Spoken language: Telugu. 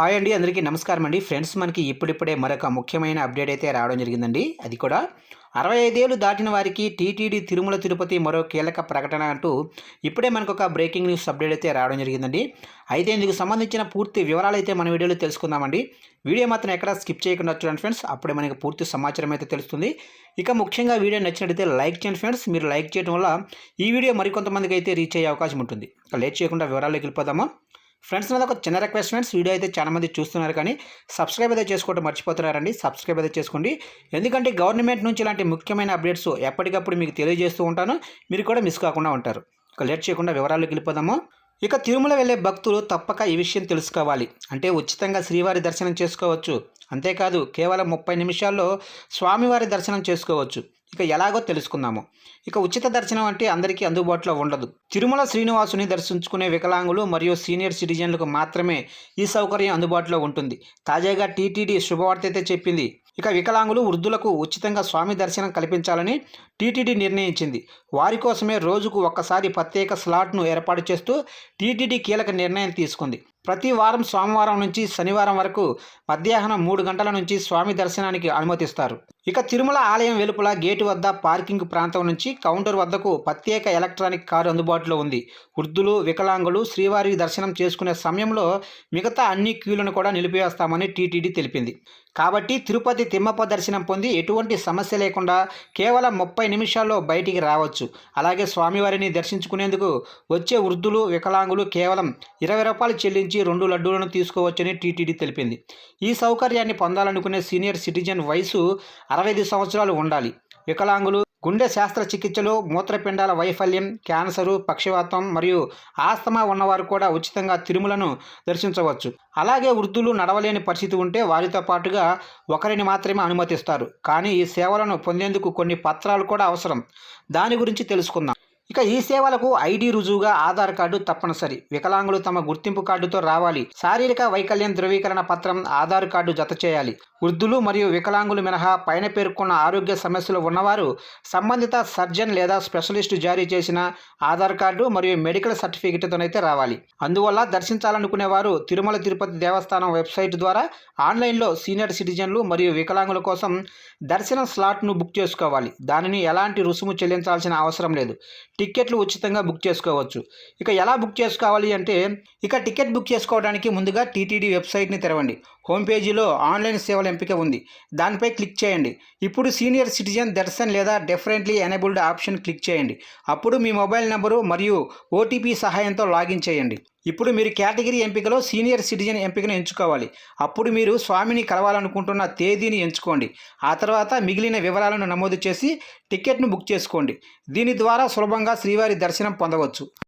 హాయ్ అండి అందరికీ నమస్కారం అండి. ఫ్రెండ్స్ మనకి ఇప్పుడిప్పుడే మరొక ముఖ్యమైన అప్డేట్ అయితే రావడం జరిగిందండి. అది కూడా అరవై ఐదేళ్ళు దాటిన వారికి టీటీడీ తిరుమల తిరుపతి మరో కీలక ప్రకటన అంటూ ఇప్పుడే మనకు ఒక బ్రేకింగ్ న్యూస్ అప్డేట్ అయితే రావడం జరిగిందండి. అయితే ఇందుకు సంబంధించిన పూర్తి వివరాలు అయితే మన వీడియోలో తెలుసుకుందామండి. వీడియో మాత్రం ఎక్కడ స్కిప్ చేయకుండా చూడండి ఫ్రెండ్స్. అప్పుడే మనకి పూర్తి సమాచారం అయితే తెలుస్తుంది. ఇక ముఖ్యంగా వీడియో నచ్చినట్లయితే లైక్ చేయండి ఫ్రెండ్స్. మీరు లైక్ చేయడం వల్ల ఈ వీడియో మరికొంతమందికి అయితే రీచ్ అయ్యే అవకాశం ఉంటుంది. ఇక లేట్ చేయకుండా వివరాల్లోకి వెళ్ళిపోదామా? ఫ్రెండ్స్ మీద ఒక చిన్న రిక్వెస్ట్ ఫ్రెండ్స్ వీడియో అయితే చాలామంది చూస్తున్నారు కానీ సబ్స్క్రైబ్ అయితే చేసుకోవడం మర్చిపోతున్నారండి. సబ్స్క్రైబ్ అయితే చేసుకోండి. ఎందుకంటే గవర్నమెంట్ నుంచి ఇలాంటి ముఖ్యమైన అప్డేట్స్ ఎప్పటికప్పుడు మీకు తెలియజేస్తూ ఉంటాను. మీరు కూడా మిస్ కాకుండా ఉంటారు. ఇక లేట్ చేయకుండా వివరాల్లోకి వెళ్ళిపోదాము. ఇక తిరుమల వెళ్ళే భక్తులు తప్పక ఈ విషయం తెలుసుకోవాలి. అంటే ఉచితంగా శ్రీవారి దర్శనం చేసుకోవచ్చు. అంతేకాదు కేవలం ముప్పై నిమిషాల్లో స్వామివారి దర్శనం చేసుకోవచ్చు. ఇక ఎలాగో తెలుసుకుందాము. ఇక ఉచిత దర్శనం అంటే అందరికీ అందుబాటులో ఉండదు. తిరుమల శ్రీనివాసుని దర్శించుకునే వికలాంగులు మరియు సీనియర్ సిటిజన్లకు మాత్రమే ఈ సౌకర్యం అందుబాటులో ఉంటుంది. తాజాగా టీటీడీ శుభవార్త అయితే చెప్పింది. ఇక వికలాంగులు వృద్ధులకు ఉచితంగా స్వామి దర్శనం కల్పించాలని టీటీడీ నిర్ణయించింది. వారి కోసమే రోజుకు ఒక్కసారి ప్రత్యేక స్లాట్ను ఏర్పాటు చేస్తూ టీటీడీ కీలక నిర్ణయం తీసుకుంది. ప్రతి వారం సోమవారం నుంచి శనివారం వరకు మధ్యాహ్నం మూడు గంటల నుంచి స్వామి దర్శనానికి అనుమతిస్తారు. ఇక తిరుమల ఆలయం వెలుపల గేటు వద్ద పార్కింగ్ ప్రాంతం నుంచి కౌంటర్ వద్దకు ప్రత్యేక ఎలక్ట్రానిక్ కారు అందుబాటులో ఉంది. వృద్ధులు వికలాంగులు శ్రీవారి దర్శనం చేసుకునే సమయంలో మిగతా అన్ని క్యూలను కూడా నిలిపివేస్తామని టీటీడీ తెలిపింది. కాబట్టి తిరుపతి తిమ్మప్ప దర్శనం పొంది ఎటువంటి సమస్య లేకుండా కేవలం ముప్పై నిమిషాల్లో బయటికి రావచ్చు. అలాగే స్వామివారిని దర్శించుకునేందుకు వచ్చే వృద్ధులు వికలాంగులు కేవలం ఇరవై రూపాయలు చెల్లించి రెండు లడ్డూలను తీసుకోవచ్చని టీటీడీ తెలిపింది. ఈ సౌకర్యాన్ని పొందాలనుకునే సీనియర్ సిటిజన్ వయసు అరవై ఐదు సంవత్సరాలు ఉండాలి. వికలాంగులు గుండె శస్త్రచికిత్సలు మూత్రపిండాల వైఫల్యం క్యాన్సరు పక్షవాతం మరియు ఆస్తమా ఉన్నవారు కూడా ఉచితంగా తిరుమలను దర్శించవచ్చు. అలాగే వృద్ధులు నడవలేని పరిస్థితి ఉంటే వారితో పాటుగా ఒకరిని మాత్రమే అనుమతిస్తారు. కానీ ఈ సేవలను పొందేందుకు కొన్ని పత్రాలు కూడా అవసరం. దాని గురించి తెలుసుకుందాం. ఇక ఈ సేవలకు ఐడి రుజువుగా ఆధార్ కార్డు తప్పనిసరి. వికలాంగులు తమ గుర్తింపు కార్డుతో రావాలి. శారీరక వైకల్యం ధృవీకరణ పత్రం ఆధార్ కార్డు జత చేయాలి. వృద్ధులు మరియు వికలాంగులు మినహా పైన పేర్కొన్న ఆరోగ్య సమస్యలు ఉన్నవారు సంబంధిత సర్జన్ లేదా స్పెషలిస్టు జారీ చేసిన ఆధార్ కార్డు మరియు మెడికల్ సర్టిఫికెట్తోనైతే రావాలి. అందువల్ల దర్శించాలనుకునేవారు తిరుమల తిరుపతి దేవస్థానం వెబ్సైట్ ద్వారా ఆన్లైన్లో సీనియర్ సిటిజన్లు మరియు వికలాంగుల కోసం దర్శనం స్లాట్ను బుక్ చేసుకోవాలి. దానిని ఎలాంటి రుసుము చెల్లించాల్సిన అవసరం లేదు. టిక్కెట్లు ఉచితంగా బుక్ చేసుకోవచ్చు. ఇక ఎలా బుక్ చేసుకోవాలి అంటే ఇక టికెట్ బుక్ చేసుకోవడానికి ముందుగా టీటీడీ వెబ్సైట్ని తెరవండి. హోమ్ పేజీలో ఆన్లైన్ సేవల ఎంపిక ఉంది. దానిపై క్లిక్ చేయండి. ఇప్పుడు సీనియర్ సిటిజన్ దర్శన్ లేదా డెఫరెంట్లీ ఎనేబుల్డ్ ఆప్షన్ క్లిక్ చేయండి. అప్పుడు మీ మొబైల్ నెంబరు మరియు ఓటీపీ సహాయంతో లాగిన్ చేయండి. ఇప్పుడు మీరు కేటగిరీ ఎంపికలో సీనియర్ సిటిజన్ ఎంపికను ఎంచుకోవాలి. అప్పుడు మీరు స్వామిని కలవాలనుకుంటున్న తేదీని ఎంచుకోండి. ఆ తర్వాత మిగిలిన వివరాలను నమోదు చేసి టికెట్ను బుక్ చేసుకోండి. దీని ద్వారా సులభంగా శ్రీవారి దర్శనం పొందవచ్చు.